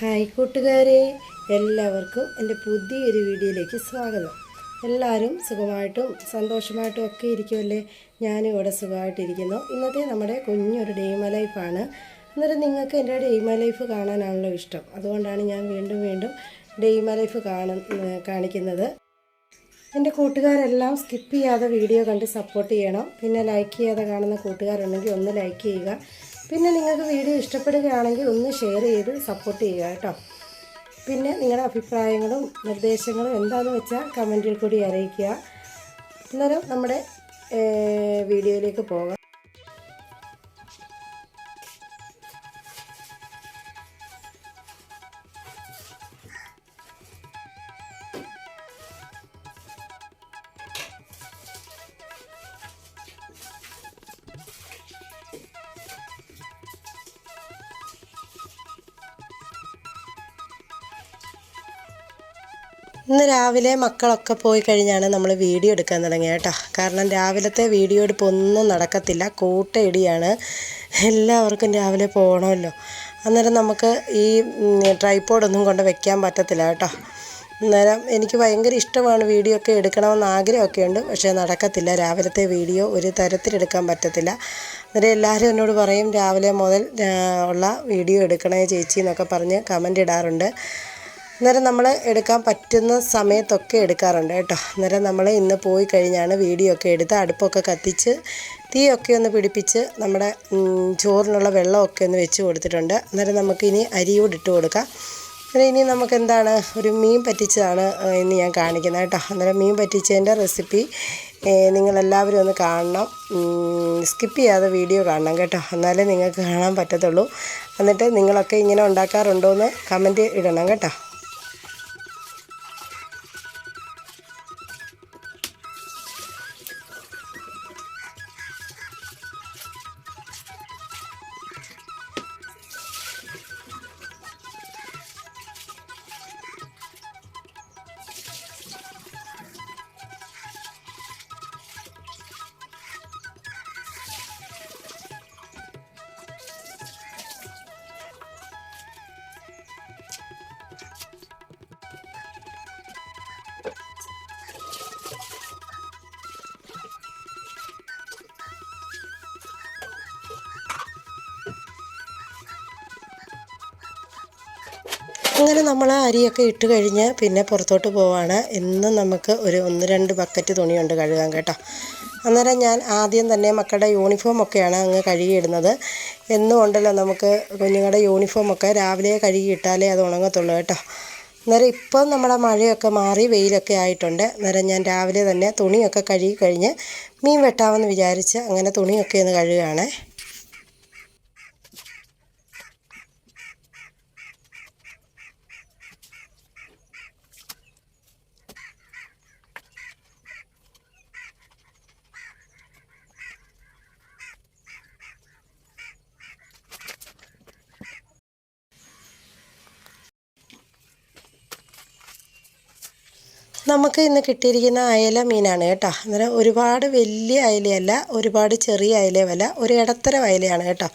Hi കൂട്ടുകാരെ എല്ലാവർക്കും എന്റെ പുതിയൊരു വീഡിയോയിലേക്ക് സ്വാഗതം. എല്ലാവരും സുഖമായിട്ടും സന്തോഷമായിട്ടും ഒക്കെ ഇരിക്കുമല്ലേ ഞാനും ഇവിടെ സുഖമായിട്ടിരിക്കുന്നു. ഇന്നത്തെ നമ്മുടെ കുഞ്ഞൊരു ഡെയ്മ ലൈഫാണ് അന്നേരം നിങ്ങൾക്ക് എന്റെ ഡെയ്മ ലൈഫ് കാണാനാണല്ലോ ഇഷ്ടം. അതുകൊണ്ടാണ് ഞാൻ വീണ്ടും വീണ്ടും ഡെയ്മ ലൈഫ് കാണ കാണിക്കുന്നത്. എന്റെ കൂട്ടുകാരെല്ലാം സ്കിപ്പ് ചെയ്യാതെ വീഡിയോ കണ്ട് സപ്പോർട്ട് ചെയ്യണം. പിന്നെ ലൈക്ക് ചെയ്യാതെ കാണുന്ന കൂട്ടുകാരുണ്ടെങ്കിൽ ഒന്ന് ലൈക്ക് ചെയ്യുക. പിന്നെ നിങ്ങൾക്ക് വീഡിയോ ഇഷ്ടപ്പെടുകയാണെങ്കിൽ ഒന്ന് ഷെയർ ചെയ്ത് സപ്പോർട്ട് ചെയ്യുക കേട്ടോ. പിന്നെ നിങ്ങളുടെ അഭിപ്രായങ്ങളും നിർദ്ദേശങ്ങളും എന്താണെന്ന് വെച്ചാൽ കമന്റിൽ കൂടി അറിയിക്കുക. അന്നേരം നമ്മുടെ വീഡിയോയിലേക്ക് പോകാം. ഇന്ന് രാവിലെ മക്കളൊക്കെ പോയി കഴിഞ്ഞാണ് നമ്മൾ വീഡിയോ എടുക്കാൻ തുടങ്ങിയത് കേട്ടോ. കാരണം രാവിലത്തെ വീഡിയോ എടുപ്പ് ഒന്നും നടക്കത്തില്ല. കൂട്ടയിടിയാണ് എല്ലാവർക്കും രാവിലെ പോകണമല്ലോ അന്നേരം നമുക്ക് ഈ ട്രൈപ്പോഡൊന്നും കൊണ്ട് വെക്കാൻ പറ്റത്തില്ല കേട്ടോ. അന്നേരം എനിക്ക് ഭയങ്കര ഇഷ്ടമാണ് വീഡിയോ ഒക്കെ എടുക്കണമെന്ന് ആഗ്രഹമൊക്കെ ഉണ്ട് പക്ഷേ നടക്കത്തില്ല. രാവിലത്തെ വീഡിയോ ഒരു തരത്തിലെടുക്കാൻ പറ്റത്തില്ല. അന്നേരം എല്ലാവരും എന്നോട് പറയും രാവിലെ മുതൽ ഉള്ള വീഡിയോ എടുക്കണേ ചേച്ചി എന്നൊക്കെ പറഞ്ഞ് കമന്റ് ഇടാറുണ്ട്. അന്നേരം നമ്മൾ എടുക്കാൻ പറ്റുന്ന സമയത്തൊക്കെ എടുക്കാറുണ്ട് കേട്ടോ. അന്നേരം നമ്മൾ ഇന്ന് പോയി കഴിഞ്ഞാണ് വീഡിയോ ഒക്കെ എടുത്ത് അടുപ്പൊക്കെ കത്തിച്ച് തീയൊക്കെ ഒന്ന് പിടിപ്പിച്ച് നമ്മുടെ ചോറിനുള്ള വെള്ളമൊക്കെ ഒന്ന് വെച്ച് കൊടുത്തിട്ടുണ്ട്. അന്നേരം നമുക്കിനി അരിയോട് ഇട്ട് കൊടുക്കാം. അന്നേരം ഇനി നമുക്ക് എന്താണ് ഒരു മീൻ പറ്റിച്ചതാണ് ഇന്ന് ഞാൻ കാണിക്കുന്നത് കേട്ടോ. അന്നേരം മീൻ പറ്റിച്ചതിന്റെ റെസിപ്പി നിങ്ങളെല്ലാവരും ഒന്ന് കാണണം. സ്കിപ്പ് ചെയ്യാതെ വീഡിയോ കാണണം കേട്ടോ. എന്നാലേ നിങ്ങൾക്ക് കാണാൻ പറ്റത്തുള്ളൂ. എന്നിട്ട് നിങ്ങളൊക്കെ ഇങ്ങനെ ഉണ്ടാക്കാറുണ്ടോ എന്ന് കമന്റ് ഇടണം കേട്ടോ. അങ്ങനെ നമ്മൾ അരിയൊക്കെ ഇട്ട് കഴിഞ്ഞ് പിന്നെ പുറത്തോട്ട് പോവാണ്. എന്നും നമുക്ക് ഒരു ഒന്ന് രണ്ട് ബക്കറ്റ് തുണിയുണ്ട് കഴുകാൻ കേട്ടോ. അന്നേരം ഞാൻ ആദ്യം തന്നെ മക്കളുടെ യൂണിഫോം ഒക്കെയാണ് അങ്ങ് കഴുകിയിടുന്നത്. എന്നും ഉണ്ടല്ലോ നമുക്ക് കുഞ്ഞുങ്ങളുടെ യൂണിഫോമൊക്കെ രാവിലെ കഴുകിയിട്ടാലേ അത് ഉണങ്ങത്തുള്ളൂ കേട്ടോ. അന്നേരം ഇപ്പം നമ്മുടെ മഴയൊക്കെ മാറി വെയിലൊക്കെ ആയിട്ടുണ്ട്. അന്നേരം ഞാൻ രാവിലെ തന്നെ തുണിയൊക്കെ കഴുകി കഴിഞ്ഞ് മീൻ വെട്ടാമെന്ന് വിചാരിച്ച് അങ്ങനെ തുണിയൊക്കെ ഒന്ന് കഴുകുകയാണേ നമുക്ക് ഇന്ന് കിട്ടിയിരിക്കുന്ന അയല മീനാണ് കേട്ടോ. അന്നേരം ഒരുപാട് വലിയ അയലയല്ല ഒരുപാട് ചെറിയ അയലയുമല്ല ഒരു ഇടത്തരം അയലയാണ് കേട്ടോ.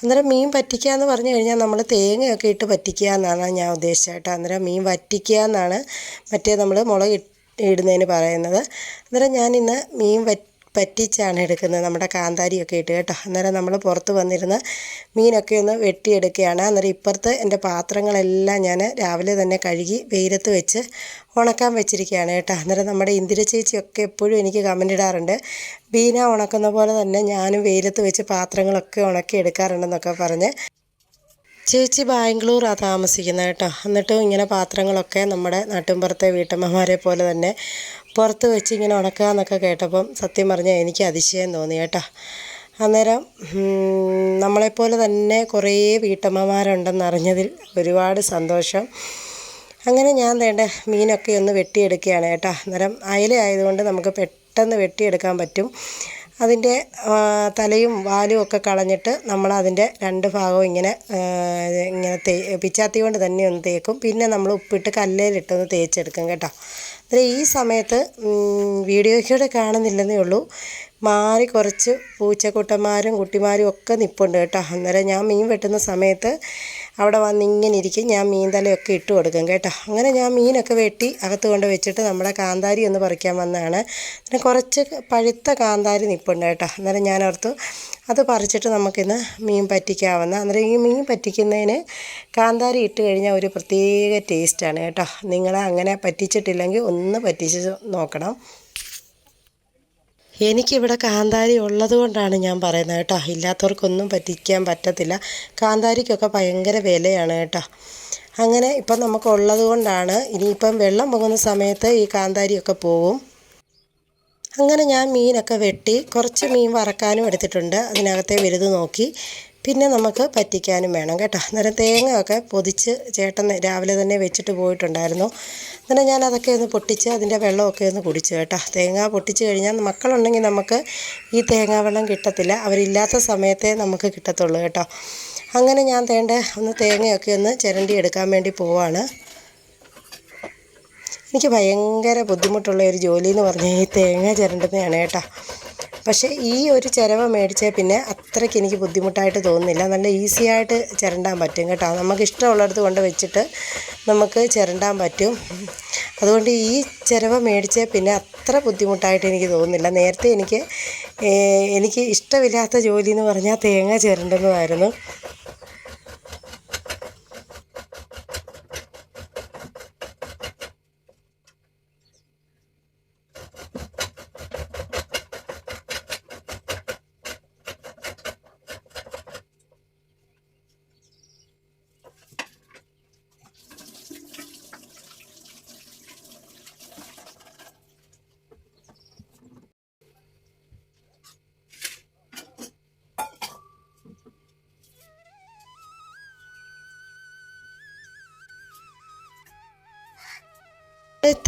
അന്നേരം മീൻ പറ്റിക്കുക എന്ന് പറഞ്ഞു കഴിഞ്ഞാൽ നമ്മൾ തേങ്ങയൊക്കെ ഇട്ട് പറ്റിക്കുക എന്നാണ് ഞാൻ ഉദ്ദേശിച്ചത് കേട്ടോ. അന്നേരം മീൻ വറ്റിക്കുക എന്നാണ് മറ്റേ നമ്മൾ മുളക് ഇടുന്നതിന് പറയുന്നത്. അന്നേരം ഞാനിന്ന് മീൻ വറ്റ് പറ്റിച്ചാണ് എടുക്കുന്നത് നമ്മുടെ കാന്താരിയൊക്കെ ഇട്ട് കേട്ടോ. അന്നേരം നമ്മൾ പുറത്ത് വന്നിരുന്ന് മീനൊക്കെ ഒന്ന് വെട്ടിയെടുക്കുകയാണ്. അന്നേരം ഇപ്പുറത്ത് എന്റെ പാത്രങ്ങളെല്ലാം ഞാൻ രാവിലെ തന്നെ കഴുകി വെയിലത്ത് വെച്ച് ഉണക്കാൻ വെച്ചിരിക്കുകയാണ് കേട്ടോ. അന്നേരം നമ്മുടെ ഇന്ദിര ചേച്ചിയൊക്കെ എപ്പോഴും എനിക്ക് കമന്റ് ഇടാറുണ്ട്. ബീന ഉണക്കുന്ന പോലെ തന്നെ ഞാനും വെയിലത്ത് വെച്ച് പാത്രങ്ങളൊക്കെ ഉണക്കി എടുക്കാറുണ്ടെന്നൊക്കെ പറഞ്ഞ് ചേച്ചി ബാംഗ്ലൂറാണ് താമസിക്കുന്നത് കേട്ടോ. എന്നിട്ടും ഇങ്ങനെ പാത്രങ്ങളൊക്കെ നമ്മുടെ നാട്ടിൻപുറത്തെ വീട്ടമ്മമാരെ പോലെ തന്നെ പുറത്ത് വെച്ച് ഇങ്ങനെ ഉണക്കുക എന്നൊക്കെ കേട്ടപ്പം സത്യം പറഞ്ഞാൽ എനിക്ക് അതിശയം തോന്നി കേട്ടോ. അന്നേരം നമ്മളെപ്പോലെ തന്നെ കുറേ വീട്ടമ്മമാരുണ്ടെന്ന് അറിഞ്ഞതിൽ ഒരുപാട് സന്തോഷം. അങ്ങനെ ഞാൻ വേണ്ട മീനൊക്കെ ഒന്ന് വെട്ടിയെടുക്കുകയാണ് കേട്ടോ. അന്നേരം അയല ആയതുകൊണ്ട് നമുക്ക് പെട്ടെന്ന് വെട്ടിയെടുക്കാൻ പറ്റും. അതിന്റെ തലയും വാലും ഒക്കെ കളഞ്ഞിട്ട് നമ്മൾ അതിന്റെ രണ്ട് ഭാഗവും ഇങ്ങനെ ഇങ്ങനെ തേ പിച്ചാത്തി കൊണ്ട് തന്നെ ഒന്ന് തേക്കും. പിന്നെ നമ്മൾ ഉപ്പിട്ട് കല്ലേലിട്ടൊന്ന് തേച്ചെടുക്കും കേട്ടോ. അന്നേരം ഈ സമയത്ത് വീഡിയോയ്ക്കൂടെ കാണുന്നില്ലെന്നേ ഉള്ളൂ. മാറി കുറച്ച് പൂച്ചക്കുട്ടന്മാരും കുട്ടിമാരും ഒക്കെ നിൽപ്പുണ്ട് കേട്ടോ. അന്നേരം ഞാൻ മീൻ വെട്ടുന്ന സമയത്ത് അവിടെ വന്ന് ഇങ്ങനെ ഇരിക്കും. ഞാൻ മീൻ തലയൊക്കെ ഇട്ട് കൊടുക്കും കേട്ടോ. അങ്ങനെ ഞാൻ മീനൊക്കെ വെട്ടി അകത്ത് കൊണ്ട് വെച്ചിട്ട് നമ്മുടെ കാന്താരി ഒന്ന് പറിക്കാൻ വന്നതാണ്. പിന്നെ കുറച്ച് പഴുത്ത കാന്താരി നിൽപ്പുണ്ട് കേട്ടോ. അന്നേരം ഞാൻ ഓർത്തു അത് പറിച്ചിട്ട് നമുക്കിന്ന് മീൻ പറ്റിക്കാവുന്ന അന്നേരം ഈ മീൻ പറ്റിക്കുന്നതിന് കാന്താരി ഇട്ട് കഴിഞ്ഞാൽ ഒരു പ്രത്യേക ടേസ്റ്റാണ് കേട്ടോ. നിങ്ങൾ അങ്ങനെ പറ്റിച്ചിട്ടില്ലെങ്കിൽ ഒന്ന് പറ്റിച്ച് നോക്കണം. എനിക്കിവിടെ കാന്താരി ഉള്ളത് കൊണ്ടാണ് ഞാൻ പറയുന്നത് കേട്ടോ. ഇല്ലാത്തവർക്കൊന്നും പറ്റിക്കാൻ പറ്റത്തില്ല. കാന്താരിക്കൊക്കെ ഭയങ്കര വിലയാണ് കേട്ടോ. അങ്ങനെ ഇപ്പം നമുക്കുള്ളത് കൊണ്ടാണ് ഇനിയിപ്പം വെള്ളം പോകുന്ന സമയത്ത് ഈ കാന്താരിയൊക്കെ പോവും. അങ്ങനെ ഞാൻ മീനൊക്കെ വെട്ടി കുറച്ച് മീൻ വറക്കാനും എടുത്തിട്ടുണ്ട്. അതിനകത്തെ വലുത് നോക്കി. പിന്നെ നമുക്ക് പറ്റിക്കാനും വേണം കേട്ടോ. അന്നേരം തേങ്ങയൊക്കെ പൊതിച്ച് ചേട്ടൻ രാവിലെ തന്നെ വെച്ചിട്ട് പോയിട്ടുണ്ടായിരുന്നു. അന്നേരം ഞാൻ അതൊക്കെ ഒന്ന് പൊട്ടിച്ച് അതിന്റെ വെള്ളമൊക്കെ ഒന്ന് കുടിച്ചു കേട്ടോ. തേങ്ങ പൊട്ടിച്ച് കഴിഞ്ഞാൽ മക്കളുണ്ടെങ്കിൽ നമുക്ക് ഈ തേങ്ങാ വെള്ളം കിട്ടത്തില്ല. അവരില്ലാത്ത സമയത്തേ നമുക്ക് കിട്ടത്തുള്ളൂ കേട്ടോ. അങ്ങനെ ഞാൻ തേണ്ട ഒന്ന് തേങ്ങയൊക്കെ ഒന്ന് ചിരണ്ടി എടുക്കാൻ വേണ്ടി പോവാണ്. എനിക്ക് ഭയങ്കര ബുദ്ധിമുട്ടുള്ള ഒരു ജോലി എന്ന് പറഞ്ഞാൽ ഈ തേങ്ങ ചിരണ്ടുന്നതാണ് കേട്ടോ. പക്ഷേ ഈ ഒരു ചിരവ മേടിച്ചാൽ പിന്നെ അത്രയ്ക്ക് എനിക്ക് ബുദ്ധിമുട്ടായിട്ട് തോന്നുന്നില്ല. നല്ല ഈസി ആയിട്ട് ചിരണ്ടാൻ പറ്റും കേട്ടോ. നമുക്ക് ഇഷ്ടമുള്ളിടത്ത് കൊണ്ട് വെച്ചിട്ട് നമുക്ക് ചിരണ്ടാൻ പറ്റും. അതുകൊണ്ട് ഈ ചിരവ മേടിച്ചാൽ പിന്നെ അത്ര ബുദ്ധിമുട്ടായിട്ട് എനിക്ക് തോന്നുന്നില്ല. നേരത്തെ എനിക്ക് എനിക്ക് ഇഷ്ടമില്ലാത്ത ജോലി എന്ന് പറഞ്ഞാൽ തേങ്ങ ചിരണ്ടുന്നതായിരുന്നു.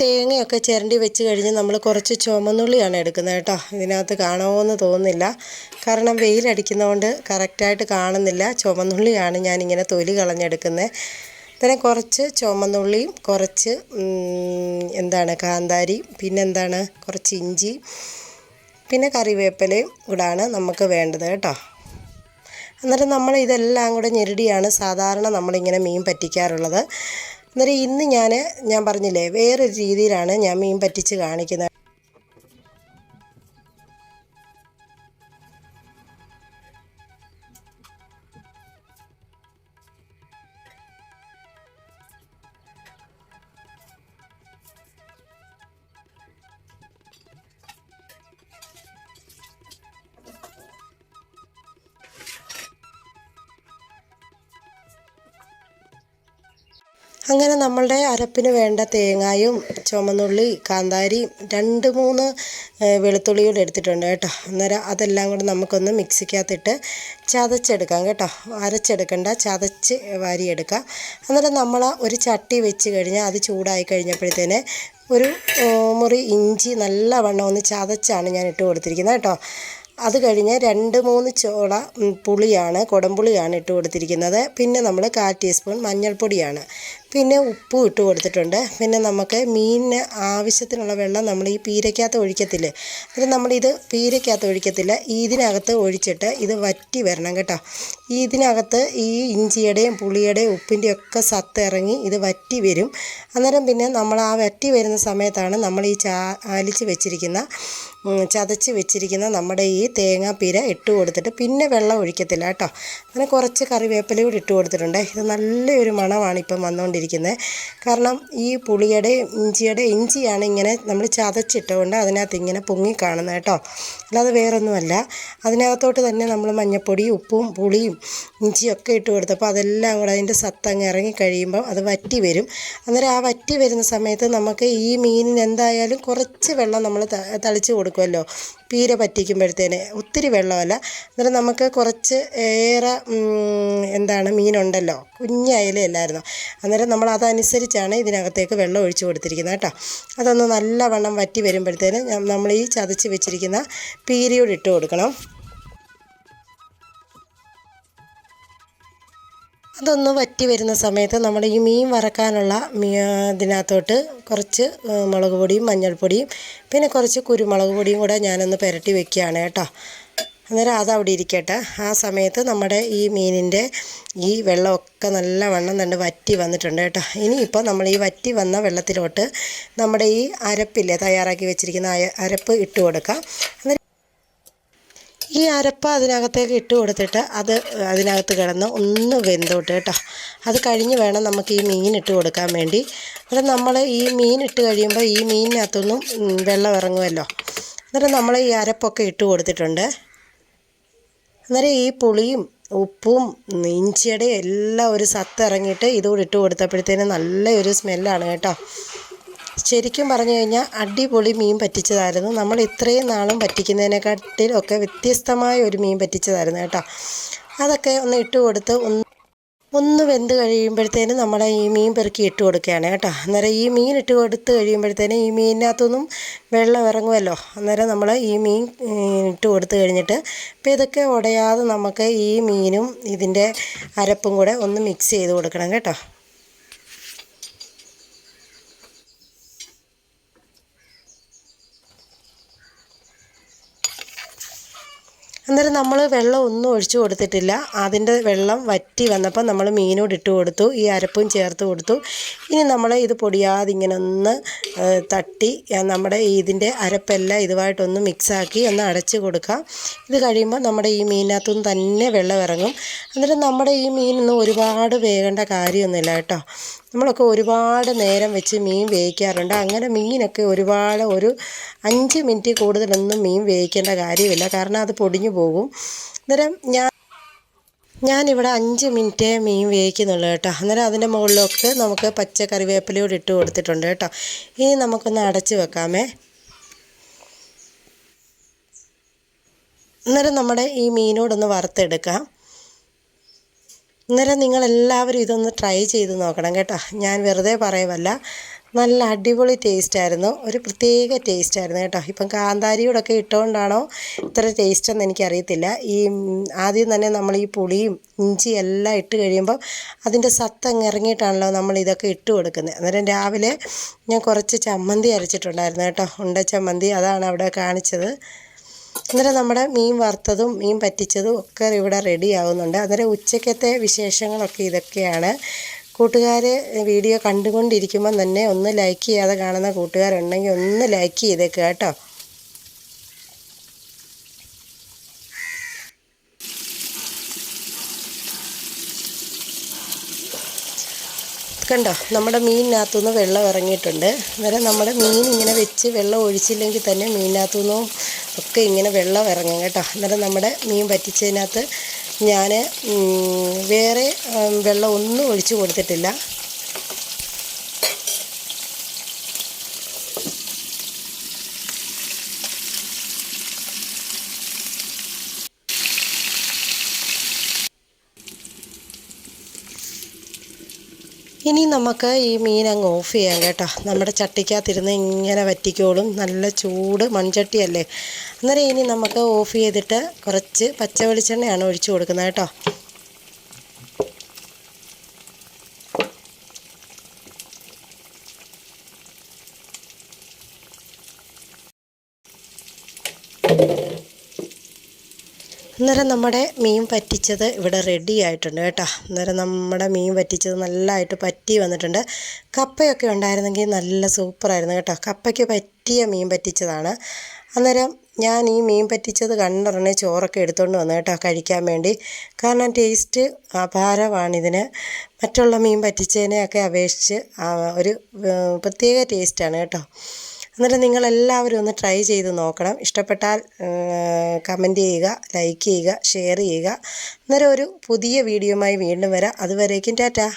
തേങ്ങയൊക്കെ ചിരണ്ടി വെച്ച് കഴിഞ്ഞ് നമ്മൾ കുറച്ച് ചുമന്നുള്ളിയാണ് എടുക്കുന്നത് കേട്ടോ. ഇതിനകത്ത് കാണുമോയെന്ന് തോന്നുന്നില്ല. കാരണം വെയിലടിക്കുന്നതുകൊണ്ട് കറക്റ്റായിട്ട് കാണുന്നില്ല. ചുമന്നുള്ളിയാണ് ഞാനിങ്ങനെ തൊലി കളഞ്ഞെടുക്കുന്നത് പിന്നെ കുറച്ച് ചുമന്നുള്ളിയും കുറച്ച് എന്താണ് കാന്താരി പിന്നെന്താണ് കുറച്ച് ഇഞ്ചി പിന്നെ കറിവേപ്പിലയും കൂടാണ് നമുക്ക് വേണ്ടത് കേട്ടോ. അന്നേരം നമ്മൾ ഇതെല്ലാം കൂടെ ഞെരടിയാണ് സാധാരണ നമ്മളിങ്ങനെ മീൻ പറ്റിക്കാറുള്ളത്. അന്നേരം ഇന്ന് ഞാൻ ഞാൻ പറഞ്ഞില്ലേ വേറൊരു രീതിയിലാണ് ഞാൻ മീൻ പറ്റിച്ച് കാണിക്കുന്നത്. നമ്മളുടെ അരപ്പിന് വേണ്ട തേങ്ങായും ചുമന്നുള്ളി കാന്താരി രണ്ട് മൂന്ന് വെളുത്തുള്ളി കൂടെ എടുത്തിട്ടുണ്ട് കേട്ടോ. അന്നേരം അതെല്ലാം കൂടെ നമുക്കൊന്ന് മിക്സിക്കകത്തിട്ട് ചതച്ചെടുക്കാം കേട്ടോ. അരച്ചെടുക്കണ്ട ചതച്ച് വാരിയെടുക്കാം. അന്നേരം നമ്മൾ ഒരു ചട്ടി വെച്ച് കഴിഞ്ഞാൽ അത് ചൂടായി കഴിഞ്ഞപ്പോഴത്തേന് ഒരു മുറി ഇഞ്ചി നല്ല വണ്ണം ഒന്ന് ചതച്ചാണ് ഞാൻ ഇട്ട് കൊടുത്തിരിക്കുന്നത് കേട്ടോ. അത് കഴിഞ്ഞ് രണ്ട് മൂന്ന് ചോള പുളിയാണ് കുടംപുളിയാണ് ഇട്ട് കൊടുത്തിരിക്കുന്നത്. പിന്നെ നമ്മൾ കാൽ ടീസ്പൂൺ മഞ്ഞൾപ്പൊടിയാണ്. പിന്നെ ഉപ്പും ഇട്ട് കൊടുത്തിട്ടുണ്ട്. പിന്നെ നമുക്ക് മീനിന് ആവശ്യത്തിനുള്ള വെള്ളം നമ്മൾ ഈ പീരയ്ക്കകത്ത് ഒഴിക്കത്തില്ലേ? അത് നമ്മളിത് പീരയ്ക്കകത്ത് ഒഴിക്കത്തില്ല. ഇതിനകത്ത് ഒഴിച്ചിട്ട് ഇത് വറ്റി വരണം കേട്ടോ. ഇതിനകത്ത് ഈ ഇഞ്ചിയുടെയും പുളിയുടെയും ഉപ്പിന്റെയും ഒക്കെ സത്ത് ഇറങ്ങി ഇത് വറ്റി വരും. അന്നേരം പിന്നെ നമ്മൾ ആ വറ്റി വരുന്ന സമയത്താണ് നമ്മൾ ഈ ചാ ആലിച്ച് വെച്ചിരിക്കുന്ന ചതച്ച് വെച്ചിരിക്കുന്ന നമ്മുടെ ഈ തേങ്ങാപ്പീര ഇട്ട് കൊടുത്തിട്ട് പിന്നെ വെള്ളം ഒഴിക്കത്തില്ല കേട്ടോ. അങ്ങനെ കുറച്ച് കറിവേപ്പില കൂടി ഇട്ട് കൊടുത്തിട്ടുണ്ട്. ഇത് നല്ലൊരു മണമാണ് ഇപ്പം വന്നുകൊണ്ടിരിക്കുന്നത്. കാരണം ഈ പുളിയുടെ ഇഞ്ചിയുടെ ഇഞ്ചിയാണ് ഇങ്ങനെ നമ്മൾ ചതച്ചിട്ടുകൊണ്ട് അതിനകത്ത് ഇങ്ങനെ പൊങ്ങി കാണുന്നത് കേട്ടോ. അല്ലാതെ വേറൊന്നുമല്ല. അതിനകത്തോട്ട് തന്നെ നമ്മൾ മഞ്ഞൾപ്പൊടി ഉപ്പും പുളിയും ഇഞ്ചിയൊക്കെ ഇട്ട് കൊടുത്തപ്പോൾ അതെല്ലാം കൂടെ അതിന്റെ സത്തങ്ങ് ഇറങ്ങി കഴിയുമ്പോൾ അത് വറ്റി വരും. അന്നേരം ആ വറ്റി വരുന്ന സമയത്ത് നമുക്ക് ഈ മീനിന് എന്തായാലും കുറച്ച് വെള്ളം നമ്മൾ തളിച്ച് കൊടുക്കുമല്ലോ. പീര പറ്റിക്കുമ്പോഴത്തേന് ഒത്തിരി വെള്ളമല്ല. അന്നേരം നമുക്ക് കുറച്ച് ഏറെ എന്താണ് മീനുണ്ടല്ലോ. കുഞ്ഞ് അയലയല്ലായിരുന്നോ അന്നേരം നമ്മൾ അതനുസരിച്ചാണ് ഇതിനകത്തേക്ക് വെള്ളം ഒഴിച്ചു കൊടുത്തിരിക്കുന്നത് കേട്ടോ. അതൊന്ന് നല്ലവണ്ണം വറ്റി വരുമ്പോഴത്തേന് നമ്മൾ ഈ ചതച്ച് വെച്ചിരിക്കുന്ന പീരിയോട് ഇട്ട് കൊടുക്കണം. അതൊന്ന് വറ്റി വരുന്ന സമയത്ത് നമ്മൾ ഈ മീൻ വറക്കാനുള്ള മീ ഇതിനകത്തോട്ട് കുറച്ച് മുളക് പൊടിയും മഞ്ഞൾപ്പൊടിയും പിന്നെ കുറച്ച് കുരുമുളക് പൊടിയും കൂടെ ഞാനൊന്ന് പുരട്ടി വെക്കുകയാണ് കേട്ടോ. അന്നേരം അതവിടെ ഇരിക്കട്ടെ. ആ സമയത്ത് നമ്മുടെ ഈ മീനിന്റെ ഈ വെള്ളമൊക്കെ നല്ല വണ്ണം തന്നെ വറ്റി വന്നിട്ടുണ്ട് കേട്ടോ. ഇനിയിപ്പോൾ നമ്മൾ ഈ വറ്റി വന്ന വെള്ളത്തിലോട്ട് നമ്മുടെ ഈ അരപ്പില്ലേ തയ്യാറാക്കി വെച്ചിരിക്കുന്ന അരപ്പ് ഇട്ട് കൊടുക്കാം. ഈ അരപ്പ അതിനകത്തേക്ക് ഇട്ട് കൊടുത്തിട്ട് അത് അതിനകത്ത് കിടന്ന് ഒന്ന് വെന്തോട്ട് കേട്ടോ അത് കഴിഞ്ഞ് വേണം നമുക്ക് ഈ മീൻ ഇട്ട് കൊടുക്കാൻ വേണ്ടി. അപ്പം നമ്മൾ ഈ മീൻ ഇട്ട് കഴിയുമ്പോൾ ഈ മീനിനകത്തൊന്നും വെള്ളം ഇറങ്ങുമല്ലോ അന്നേരം നമ്മൾ ഈ അരപ്പൊക്കെ ഇട്ട് കൊടുത്തിട്ടുണ്ട്. അന്നേരം ഈ പുളിയും ഉപ്പും ഇഞ്ചിയുടെ എല്ലാം ഒരു സത്ത് ഇറങ്ങിയിട്ട് ഇതുകൂടി ഇട്ട് കൊടുത്തപ്പോഴത്തേനും നല്ലൊരു സ്മെല്ലാണ് കേട്ടോ. ശരിക്കും പറഞ്ഞു കഴിഞ്ഞാൽ അടിപൊളി മീൻ പറ്റിച്ചതായിരുന്നു. നമ്മൾ ഇത്രയും നാളും പറ്റിക്കുന്നതിനെക്കാട്ടിൽ ഒക്കെ വ്യത്യസ്തമായ ഒരു മീൻ പറ്റിച്ചതായിരുന്നു കേട്ടോ. അതൊക്കെ ഒന്ന് ഇട്ട് കൊടുത്ത് ഒന്ന് ഒന്ന് വെന്ത് കഴിയുമ്പോഴത്തേനും നമ്മൾ ഈ മീൻ പെറുക്കി ഇട്ട് കൊടുക്കുകയാണ് കേട്ടോ. അന്നേരം ഈ മീൻ ഇട്ട് കൊടുത്ത് കഴിയുമ്പോഴത്തേനും ഈ മീനിനകത്തൊന്നും വെള്ളം ഇറങ്ങുമല്ലോ. അന്നേരം നമ്മൾ ഈ മീൻ ഇട്ട് കൊടുത്ത് കഴിഞ്ഞിട്ട് അപ്പോൾ ഇതൊക്കെ ഉടയാതെ നമുക്ക് ഈ മീനും ഇതിന്റെ അരപ്പും കൂടെ ഒന്ന് മിക്സ് ചെയ്ത് കൊടുക്കണം കേട്ടോ. അന്നേരം നമ്മൾ വെള്ളം ഒന്നും ഒഴിച്ചു കൊടുത്തിട്ടില്ല. അതിന്റെ വെള്ളം വറ്റി വന്നപ്പോൾ നമ്മൾ മീനോട് ഇട്ട് കൊടുത്തു. ഈ അരപ്പും ചേർത്ത് കൊടുത്തു. ഇനി നമ്മൾ ഇത് പൊടിയാതെ ഇങ്ങനെ ഒന്ന് തട്ടി നമ്മുടെ ഇതിന്റെ അരപ്പെല്ലാം ഇതുമായിട്ടൊന്ന് മിക്സാക്കി ഒന്ന് അടച്ച് കൊടുക്കാം. ഇത് കഴിയുമ്പോൾ നമ്മുടെ ഈ മീനിനകത്തുനിന്ന് തന്നെ വെള്ളം ഇറങ്ങും. അന്നേരം നമ്മുടെ ഈ മീനൊന്നും ഒരുപാട് വേകേണ്ട കാര്യമൊന്നുമില്ല കേട്ടോ. നമ്മളൊക്കെ ഒരുപാട് നേരം വെച്ച് മീൻ വേവിക്കാറുണ്ട്. അങ്ങനെ മീനൊക്കെ ഒരുപാട് ഒരു അഞ്ച് മിനിറ്റ് കൂടുതലൊന്നും മീൻ വേവിക്കേണ്ട കാര്യമില്ല. കാരണം അത് പൊടിഞ്ഞു പോകും. അന്നേരം ഞാൻ ഞാനിവിടെ അഞ്ച് മിനിറ്റ് മീൻ വേവിക്കുന്നുള്ളൂ കേട്ടോ. അന്നേരം അതിന്റെ മുകളിലൊക്കെ നമുക്ക് പച്ച കറിവേപ്പിലയോട് ഇട്ട് കൊടുത്തിട്ടുണ്ട് കേട്ടോ. ഇനി നമുക്കൊന്ന് അടച്ച് വെക്കാമേ. അന്നേരം നമ്മുടെ ഈ മീനോടൊന്ന് വറുത്തെടുക്കാം. അന്നേരം നിങ്ങളെല്ലാവരും ഇതൊന്ന് ട്രൈ ചെയ്ത് നോക്കണം കേട്ടോ. ഞാൻ വെറുതെ പറയുമല്ല നല്ല അടിപൊളി ടേസ്റ്റായിരുന്നു ഒരു പ്രത്യേക ടേസ്റ്റായിരുന്നു കേട്ടോ. ഇപ്പം കാന്താരിയോടൊക്കെ ഇട്ടുകൊണ്ടാണോ ഇത്ര ടേസ്റ്റെന്ന് എനിക്കറിയത്തില്ല. ഈ ആദ്യം തന്നെ നമ്മൾ ഈ പുളിയും ഇഞ്ചി എല്ലാം ഇട്ട് കഴിയുമ്പോൾ അതിന്റെ സത്ത് അങ്ങ് ഇറങ്ങിയിട്ടാണല്ലോ നമ്മൾ ഇതൊക്കെ ഇട്ട് കൊടുക്കുന്നത്. അന്നേരം രാവിലെ ഞാൻ കുറച്ച് ചമ്മന്തി അരച്ചിട്ടുണ്ടായിരുന്നു കേട്ടോ. ഉണ്ട ചമ്മന്തി അതാണ് അവിടെ കാണിച്ചത്. അന്നേരം നമ്മുടെ മീൻ വറുത്തതും മീൻ പറ്റിച്ചതും ഒക്കെ ഇവിടെ റെഡി ആവുന്നുണ്ട്. അന്നേരം ഉച്ചക്കത്തെ വിശേഷങ്ങളൊക്കെ ഇതൊക്കെയാണ്. കൂട്ടുകാർ വീഡിയോ കണ്ടുകൊണ്ടിരിക്കുമ്പം തന്നെ ഒന്ന് ലൈക്ക് ചെയ്യാതെ കാണുന്ന കൂട്ടുകാരുണ്ടെങ്കിൽ ഒന്ന് ലൈക്ക് ചെയ്തേക്കുക കേട്ടോ. കണ്ടോ നമ്മുടെ മീനിനകത്തുനിന്ന് വെള്ളം ഇറങ്ങിയിട്ടുണ്ട്. അന്നേരം നമ്മുടെ മീൻ ഇങ്ങനെ വെച്ച് വെള്ളം ഒഴിച്ചില്ലെങ്കിൽ തന്നെ മീനിനകത്തുനിന്നും ഒക്കെ ഇങ്ങനെ വെള്ളം ഇറങ്ങും കേട്ടോ. അന്നേരം നമ്മുടെ മീൻ പറ്റിച്ചതിനകത്ത് ഞാൻ വേറെ വെള്ളം ഒന്നും ഒഴിച്ചു കൊടുത്തിട്ടില്ല. നമുക്ക് ഈ മീൻ അങ്ങ് ഓഫ് ചെയ്യാം കേട്ടോ. നമ്മുടെ ചട്ടിക്കകത്തിരുന്ന് ഇങ്ങനെ വറ്റിക്കോളും. നല്ല ചൂട് മൺചട്ടിയല്ലേ? അന്നേരം ഇനി നമുക്ക് ഓഫ് ചെയ്തിട്ട് കുറച്ച് പച്ച വെളിച്ചെണ്ണയാണ് ഒഴിച്ചു കൊടുക്കുന്നത് കേട്ടോ. അന്നേരം നമ്മുടെ മീൻ പറ്റിച്ചത് ഇവിടെ റെഡി ആയിട്ടുണ്ട് കേട്ടോ. അന്നേരം നമ്മുടെ മീൻ പറ്റിച്ചത് നല്ലതായിട്ട് പറ്റി വന്നിട്ടുണ്ട്. കപ്പയൊക്കെ ഉണ്ടായിരുന്നെങ്കിൽ നല്ല സൂപ്പറായിരുന്നു കേട്ടോ. കപ്പയ്ക്ക് പറ്റിയ മീൻ പറ്റിച്ചതാണ്. അന്നേരം ഞാൻ ഈ മീൻ പറ്റിച്ചത് കണ്ടുടനെ ചോറൊക്കെ എടുത്തുകൊണ്ട് വന്നു കേട്ടോ കഴിക്കാൻ വേണ്ടി. കാരണം ടേസ്റ്റ് അപാരമാണിതിന് മറ്റുള്ള മീൻ പറ്റിച്ചതിനെയൊക്കെ അപേക്ഷിച്ച് ഒരു പ്രത്യേക ടേസ്റ്റാണ് കേട്ടോ. അന്നേരം നിങ്ങളെല്ലാവരും ഒന്ന് ട്രൈ ചെയ്ത് നോക്കണം. ഇഷ്ടപ്പെട്ടാൽ കമന്റ് ചെയ്യുക ലൈക്ക് ചെയ്യുക ഷെയർ ചെയ്യുക. അന്നേരം ഒരു പുതിയ വീഡിയോയുമായി വീണ്ടും വരാം. അതുവരേക്കും ടാറ്റാ.